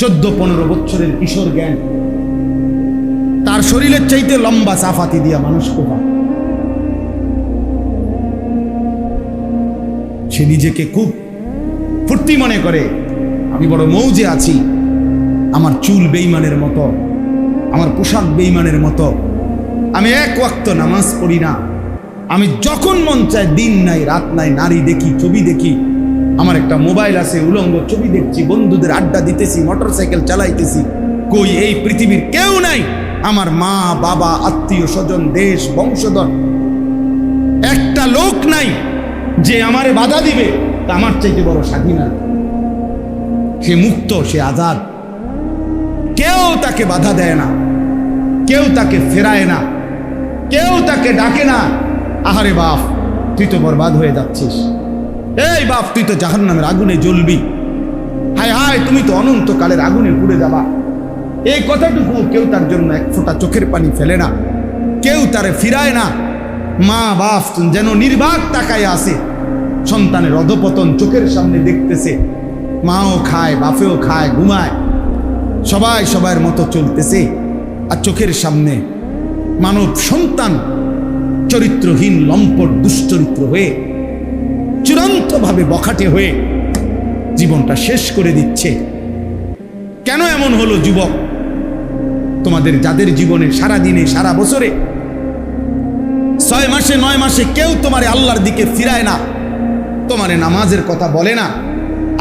চোদ্দ পনেরো বছরের কিশোর জ্ঞান। তার শরীরের চাইতে লম্বা সাফাতি দিয়া মানুষ কোপা। সে নিজেকে খুব ফুর্তি মনে করে, আমি বড় মৌজে আছি। আমার চুল বেইমানের মতো, আমার পোশাক বেইমানের মতো। আমি এক ওয়াক্ত নামাজ পড়ি না। আমি যখন মন চায় দিন নাই, রাত নাই, নারী দেখি, ছবি দেখি আমার একটা মোবাইল আছে, উলঙ্গ ছবি দেখছি, বন্ধুদের আড্ডা দিতেছি, মোটরসাইকেল চালাইতেছি। কই এই পৃথিবীর কেউ নাই। আমার মা, বাবা, আত্মীয় স্বজন, দেশ, বংশধর। একটা লোক নাই যে আমারে বাধা দিবে, তা আমার চাইতে বড় স্বাধীন সে মুক্ত, সে আজাদ। কেউ তাকে বাধা দেয় না। কেউ তাকে ফেরায় না। কেউ তাকে ডাকে না। আহারে বাপ, তুই তো বরবাদ হয়ে যাচ্ছিস। এই বাপ, তুই তো জাহান নামের আগুনে জ্বলবি। হায় হায়, তুমি তো অনন্তকালের আগুনে পুড়ে যাবা। এই কথাটুকু কেউ তার জন্য এক ফোঁটা চোখের পানি ফেলে না। কেউ তারে ফিরায় না। মা বাপ যেন নির্বাক তাকায় আসে সন্তানের অধপতন চোখের সামনে দেখতেছে। মাও খায়, বাপেও খায়, ঘুমায়। সবাই সবার মতো চলতেছে। আর চোখের সামনে মানব সন্তান, চরিত্রহীন, লম্পট, দুশ্চরিত্র হয়ে চূড়ান্তভাবে বখাটে হয়ে জীবনটা শেষ করে দিচ্ছে। কেন এমন হলো যুবক? তোমাদের যাদের জীবনে সারা দিনে সারা বছরে ছয় মাসে, নয় মাসে কেউ তোমারে আল্লাহর দিকে ফিরায় না, তোমারে নামাজের কথা বলে না,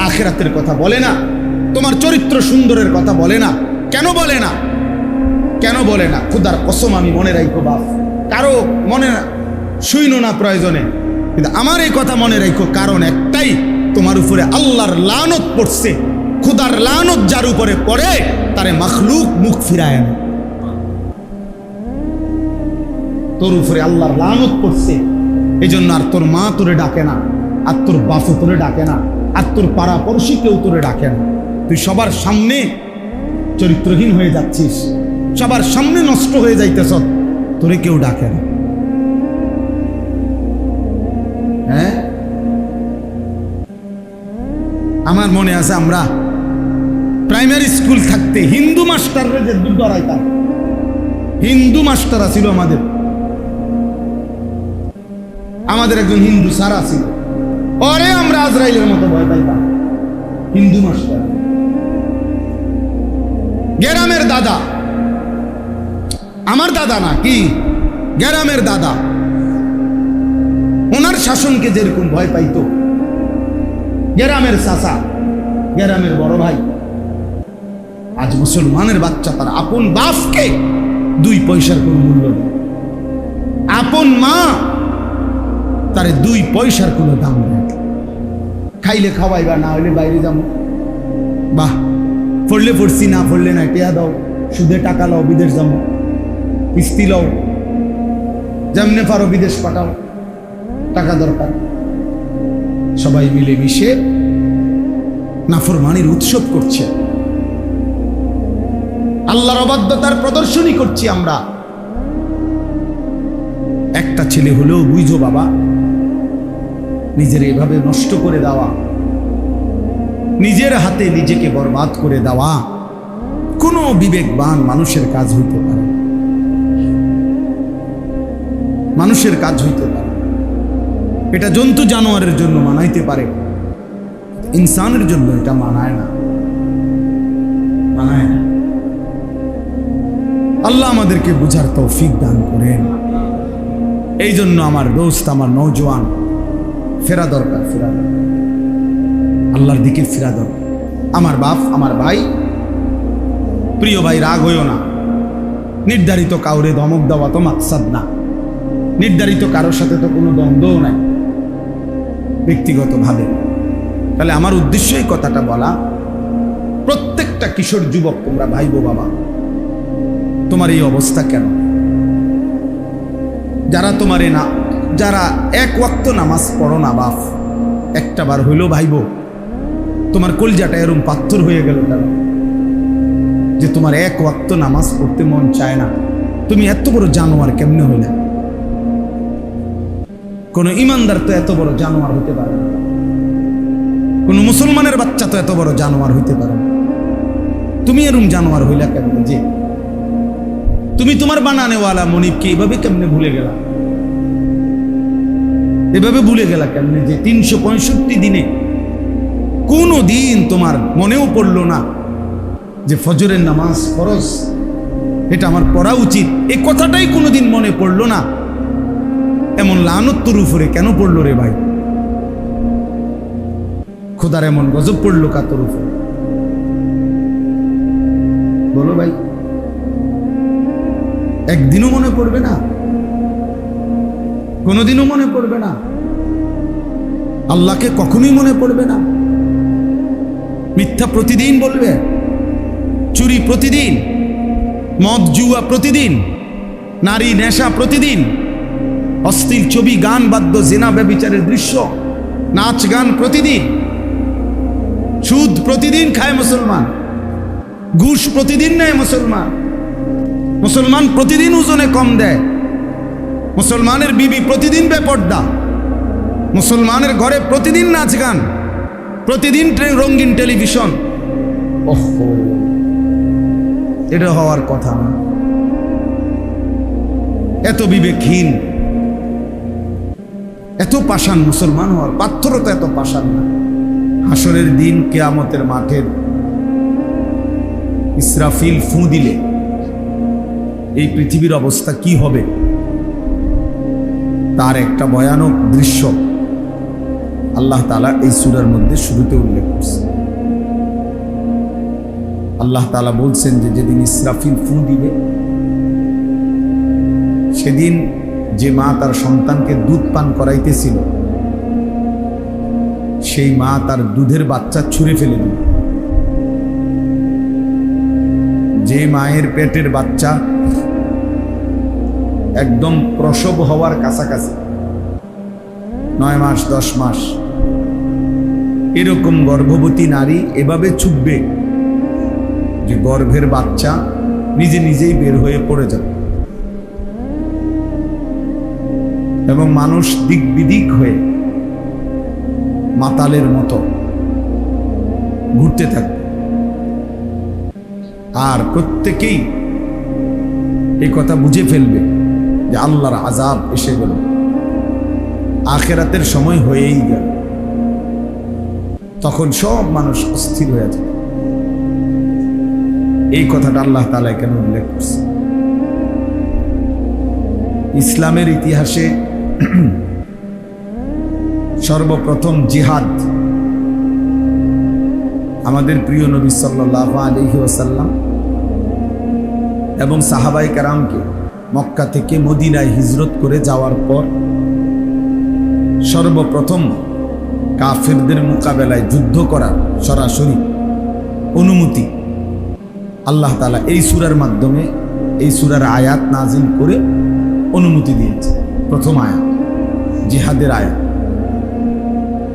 আখেরাতের কথা বলে না, তোমার চরিত্র সুন্দরের কথা বলে না, কেন বলে না? কেন বলে না? খুদার কসম আমি মনে রাখব বাপ। কারও মনে শুইনো না প্রয়োজনে। কিন্তু আমার এই কথা মনে রাখো, কারণ একটাই, তোমার উপরে আল্লাহর লানত পড়ছে, খুদার লানত যার উপরে পড়ে, তারে মখলুক মুখ ফিরায় না তোর উপরে আল্লাহর লানত পড়ছে এই জন্য আর তোর মা তোরে ডাকে না, আর তোর বাপও তোরে ডাকে না, আর তোর পাড়া পড়শি কেউ তোরে ডাকে না। তুই সবার সামনে চরিত্রহীন হয়ে যাচ্ছিস, সবার সামনে নষ্ট হয়ে যাইতেছ, তোরে কেউ ডাকে না। হ্যাঁ? আমার মনে আছে আমরা প্রাইমারি স্কুল থাকতে হিন্দু মাস্টাররা যে দুধ হিন্দু মাস্টার ছিল আমাদের। আমাদের একজন হিন্দু স্যার ছিল পরে আমরা আজরাইলের মতো ভয় পাইতাম। হিন্দু মাস্টার। গেরামের দাদা। আমার দাদা না, কি? গেরামের দাদা। ওনার শাসনকে যেরকম ভয় পাইতো। গেরামের চাচা, গেরামের বড় ভাই। আজ মুসলমানের বাচ্চা, তার আপন বাপকে দুই পয়সার কোনো মূল্য নেই। আপন মা, তারে দুই পয়সার কোনো দাম নেই। খাইলে খাওয়াই বা না হইলে বাইরে যাব। বাহ পড়লে পড়ছি না পড়লে না টেয়া দাও। সুদে টাকা লাও, বিদেশ যাব। কিস্তি লও। যেমনে পারো বিদেশ পাঠাও। টাকা দরকার। সবাই মিলে মিশে নাফরমানির উৎসব করছে। আল্লাহর অবাধ্যতার প্রদর্শনী করছি আমরা। একটা ছেলে হলেও বুঝো বাবা, নিজের এভাবে নষ্ট করে দেওয়া, নিজের হাতে নিজেকে বরবাদ করে দেওয়া, কোনো বিবেকবান মানুষের কাজ হইতে পারে মানুষের কাজ হইতে পারে এটা জন্তু জানোয়ারের জন্য মানাইতে পারে। ইনসানের জন্য এটা মানায় না। মানায় না। আল্লাহ আমাদেরকে বুঝার তৌফিক দান করেন। এই জন্য আমার দোস্ত, আমার নৌজওয়ান ফেরা দরকার ফেরা দরকার। আল্লাহর দিকে ফেরা দরকার। আমার বাপ, আমার ভাই, প্রিয় ভাই, রাগ হইও না। নির্ধারিত কাউরে ধমক দেওয়া তো মাকসাদ না। নির্ধারিত কারোর সাথে তো কোনো দ্বন্দ্বও নাই। ব্যক্তিগতভাবে। তাহলে আমার উদ্দেশ্য এই কথাটা বলা, প্রত্যেকটা কিশোর যুবক তোমরা ভাইবো বাবা, তোমার এই অবস্থা কেন? যারা তোমারে না, যারা এক ওয়াক্ত নামাজ পড়ো না বাপ, একটা বার হইলেও ভাইব, তোমার কলজাটা এরম পাথর হয়ে গেল কেন? যে তোমার এক ওয়াক্ত নামাজ পড়তে মন চায় না। তুমি এত বড় জানোয়ার কেমনে হইলে? কোনো ইমানদার তো এত বড় জানোয়ার হইতে পারে না। কোনো মুসলমানের বাচ্চা তো এত বড় জানোয়ার হইতে পারে তুমি এরম জানোয়ার হইলা কেমনে? যে তুমি তোমার বানানেওয়ালা মনিবকে এইভাবে কেমনে ভুলে গেলা? এভাবে ভুলে গেলা কেমনে যে তিনশো পঁয়ষট্টি দিনে কোনো দিন তোমার মনেও পড়ল না যে ফজরের নামাজ ফরজ? এটা আমার পড়া উচিত। এই কথাটাই কোনোদিন মনে পড়ল না। এমন লানত্তর উপরে কেন পড়ল রে ভাই? খোদার এমন গজব পড়ল কাতর উপরে? বলো ভাই। একদিনও মনে পড়বে না। কোনোদিনও মনে পড়বে না। আল্লাহকে কখনোই মনে পড়বে না। মিথ্যা প্রতিদিন বলবে। চুরি প্রতিদিন। মদ জুয়া প্রতিদিন। নারী নেশা প্রতিদিন। অস্থির ছবি, গান বাদ্য, জেনা ব্যবিচারের দৃশ্য, নাচ গান প্রতিদিন। সুদ প্রতিদিন খায় মুসলমান। ঘুষ প্রতিদিন নেয় মুসলমান। মুসলমান প্রতিদিন ওজনে কম দেয়। মুসলমানের বিবি প্রতিদিন বেপর্দা। মুসলমানের ঘরে প্রতিদিন নাচ গান। প্রতিদিন টে- রঙিন টেলিভিশন। ওহো। এটা হওয়ার কথা না। এত বিবেকহীন। এত পাষাণ মুসলমান হওয়ার পাথরতা এত পাষাণ না। হাসরের দিন কেয়ামতের মাঠের ইসরাফিল ফু দিলে এই পৃথিবীর অবস্থা কি হবে? তার একটা ভয়ানক দৃশ্য আল্লাহ তালা এই সুরার মধ্যে শুরুতে উল্লেখ করছে আল্লাহ তালা বলছেন যে যেদিন ইসরাফিল ফু দিবে, সেদিন যে মা তার সন্তানকে দুধ পান করাইতেছিল, সেই মা তার দুধের বাচ্চা ছুঁড়ে ফেলে দিল। যে মায়ের পেটের বাচ্চা একদম প্রসব হওয়ার কাছাকাছি, নয় মাস, দশ মাস, এরকম গর্ভবতী নারী এভাবে ছুটবে যে গর্ভের বাচ্চা নিজে নিজেই বের হয়ে পড়ে যাবে। এবং মানুষ দিক বিদিক হয়ে মাতালের মতো ঘুরতে থাকবে। আর প্রত্যেকেই এই কথা বুঝে ফেলবে যে আল্লাহর আজাব এসে গেল। আখেরাতের সময় হয়েই গেল। তখন সব মানুষ অস্থির হয়ে যাবে। এই কথাটা আল্লাহ তালা কেন উল্লেখ করছে ইসলামের ইতিহাসে সর্বপ্রথম জিহাদ আমাদের প্রিয় নবী সাল্লাহ আলহি ওসাল্লাম এবং সাহাবাই কারামকে মক্কা থেকে মদিনায় হিজরত করে যাওয়ার পর সর্বপ্রথম কাফেরদের মোকাবেলায় যুদ্ধ করার সরাসরি অনুমতি আল্লাহ তালা এই সুরার মাধ্যমে, এই সুরার আয়াত নাজিল করে অনুমতি দিয়েছে। প্রথম আয়াত। জিহাদের আয়াত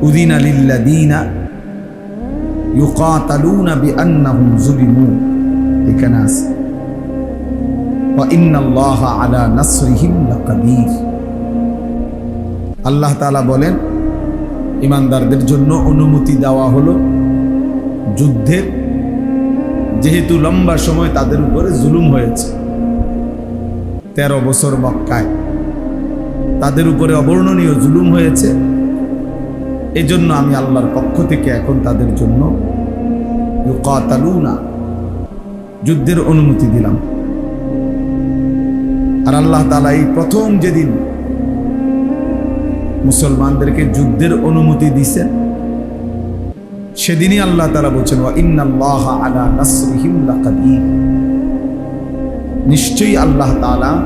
উদিন আলা আল্লাহ বলেন ইমানদারদের জন্য অনুমতি দেওয়া হলো যুদ্ধের, যেহেতু লম্বা সময় তাদের উপরে জুলুম হয়েছে। তেরো বছর মক্কায় তাদের উপরে অবর্ণনীয় জুলুম হয়েছে। এজন্য আমি আল্লাহর পক্ষ থেকে এখন তাদের জন্য না যুদ্ধের অনুমতি দিলাম। আর আল্লাহ তালা এই প্রথম যেদিন মুসলমানদেরকে যুদ্ধের অনুমতি দিছেন, সেদিনই আল্লাহ তালা বলছেন, "ওয়া ইন্নাল্লাহ আলা নাসরিহিম লাকাদির। নিশ্চয়ই আল্লাহ তাআলা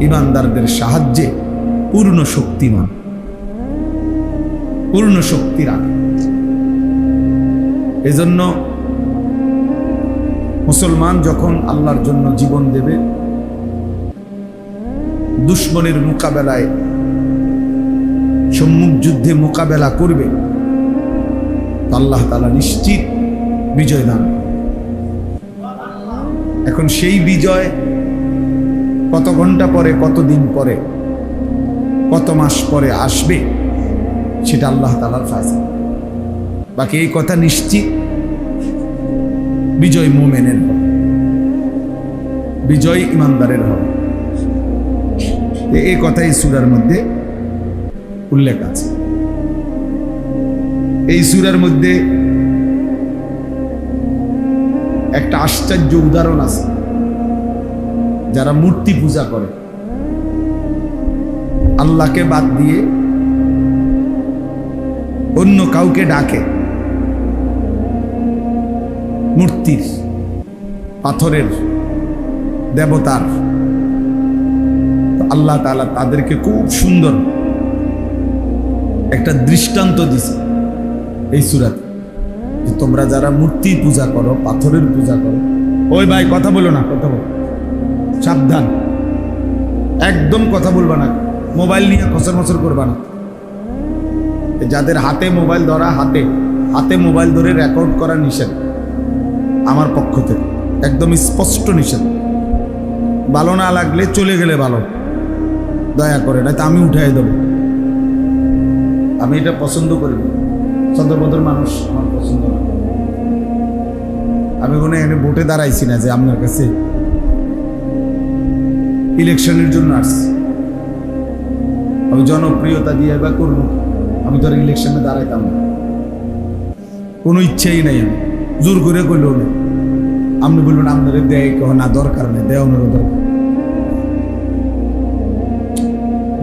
ইমানদারদের সাহায্যে পূর্ণ শক্তিমান পূর্ণ শক্তি রাখে এজন্য মুসলমান যখন আল্লাহর জন্য জীবন দেবে, দুশ্মনের মোকাবেলায়, সম্মুখ যুদ্ধে মোকাবেলা করবে আল্লাহ তালা নিশ্চিত বিজয় দান। এখন সেই বিজয় কত ঘণ্টা পরে কত দিন পরে? কত মাস পরে আসবে, সেটা আল্লাহ তালার ফায়সা বাকি এই কথা নিশ্চিত বিজয় মোমেনের হবে, বিজয় ইমানদারের হবে। এই কথাই সুরার মধ্যে উল্লেখ আছে। এই সুরার মধ্যে একটা আশ্চর্য উদাহরণ আছে, যারা মূর্তি পূজা করে। আল্লাহকে বাদ দিয়ে অন্য কাউকে ডাকে। মূর্তির, পাথরের, দেবতার। আল্লাহ তাআলা তাদেরকে খুব সুন্দর একটা দৃষ্টান্ত দিছে এই সুরাতে। যে তোমরা যারা মূর্তি পূজা করো, পাথরের পূজা করো, ওই ভাই কথা বলো না, কথা বলো। সাবধান। একদম কথা বলবা না। মোবাইল নিয়ে খসর মসর করবা না। যাদের হাতে মোবাইল ধরা, হাতে হাতে মোবাইল ধরে রেকর্ড করা নিষেধ। আমার পক্ষ থেকে। একদম স্পষ্ট নিষেধ। ভালো না লাগলে চলে গেলে ভালো। দয়া করে না আমি উঠাই দেবো। আমি এটা পছন্দ করি না। চন্দ্রপদর মানুষ আমার পছন্দ না। আমি কোনো এখানে ভোটে দাঁড়াইছি না যে আপনার কাছে ইলেকশনের জন্য আসছি। আমি জনপ্রিয়তা দিয়ে বা করব, আমি আর ইলেকশনে দাঁড়াইতাম। কোনো ইচ্ছাই নাই আমি। জোর করে করলেও না আপনি বলবেন, আপনার দেয় কেউ না, দরকার নেই, দেওয়ানোরও দরকার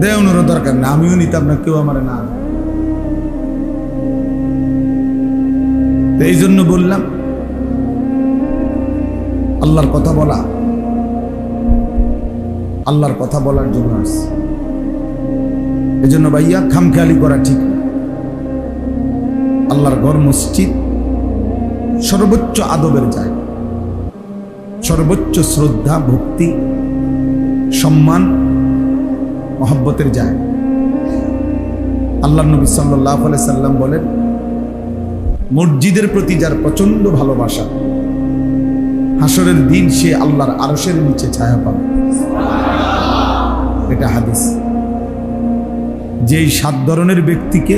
দেওয়ানোরও দরকার না আমিও নিতাম না, কেউ আমার না এই জন্য বললাম, আল্লাহর কথা বলা, আল্লাহর কথা বলার জন্য আসছে। এই জন্য ভাইয়া খামখেয়ালি করা ঠিক আল্লাহর ঘর মসজিদ সর্বোচ্চ আদবের জায়গা। সর্বোচ্চ শ্রদ্ধা, ভক্তি, সম্মান, মহব্বতের জায়গা। আল্লাহ নবী সাল্লাহ সাল্লাম বলেন, মসজিদের প্রতি যার প্রচণ্ড ভালোবাসা, হাসরের দিন সে আল্লাহর আরশের নিচে ছায়া পাবে। এটা হাদিস। যেই সাত ধরনের ব্যক্তিকে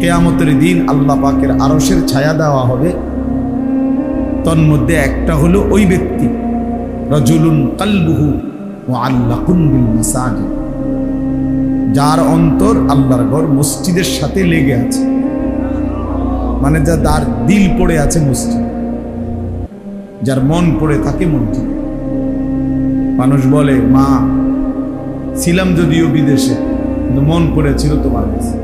কেয়ামতের দিন আল্লাহ পাকের আরশের ছায়া দেওয়া হবে, তন্মধ্যে একটা হলো ওই ব্যক্তি, রজুলুন কালবুহু ও আল্লাহ যার অন্তর আল্লাহর ঘর মসজিদের সাথে লেগে আছে মানে যা তার দিল পড়ে আছে মসজিদ, যার মন পড়ে থাকে মসজিদ। মানুষ বলে, মা ছিলাম যদিও বিদেশে, কিন্তু মন পড়েছিল তোমার কাছে।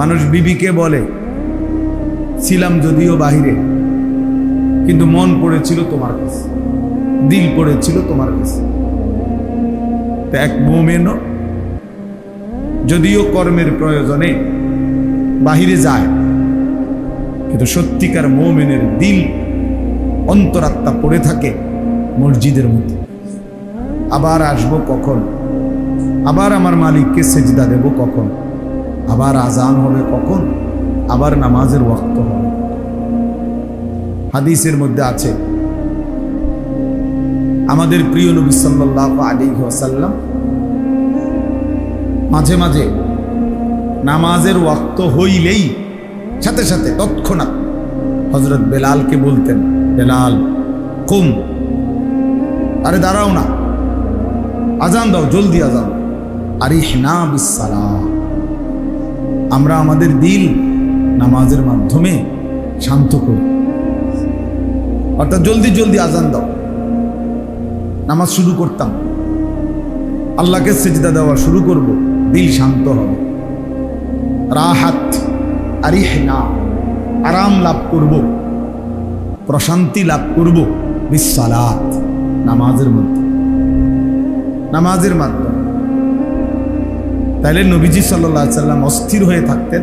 মানুষ বিবিকে বলে, ছিলাম যদিও বাহিরে, কিন্তু মন পড়েছিল তোমার কাছে, দিল পড়েছিল তোমার কাছে। এক মোমেনও যদিও কর্মের প্রয়োজনে বাহিরে যায়, কিন্তু সত্যিকার মোমেনের দিল অন্তরাত্মা পড়ে থাকে মসজিদের মধ্যে। আবার আসব কখন? আবার আমার মালিককে সেজদা দেব কখন? আবার আজান হবে কখন? আবার নামাজের ওয়াক্ত হবে হাদিসের মধ্যে আছে, আমাদের প্রিয় নবী সাল্লাহ আলী ওয়াসাল্লাম মাঝে মাঝে নামাজের ওয়াক্ত হইলেই সাথে সাথে তৎক্ষণাৎ হজরত বেলালকে বলতেন, বেলাল, কুম। আরে দাঁড়াও না। আজান দাও, জলদি আজান। আরিহ না বিসালা আমরা আমাদের দিল নামাজের মাধ্যমে শান্ত করি। অর্থাৎ জলদি জলদি আজান দাও। নামাজ শুরু করতাম। আল্লাহকে সেজদা দেওয়া শুরু করব, দিল শান্ত হবে। রাহাত আরিহ না আরাম লাভ করব, প্রশান্তি লাভ করব বিশ্বালাত নামাজের মধ্যে। নামাজের মাধ্যমে। তাইলে নবীজি সাল্লাহ সাল্লাম অস্থির হয়ে থাকতেন।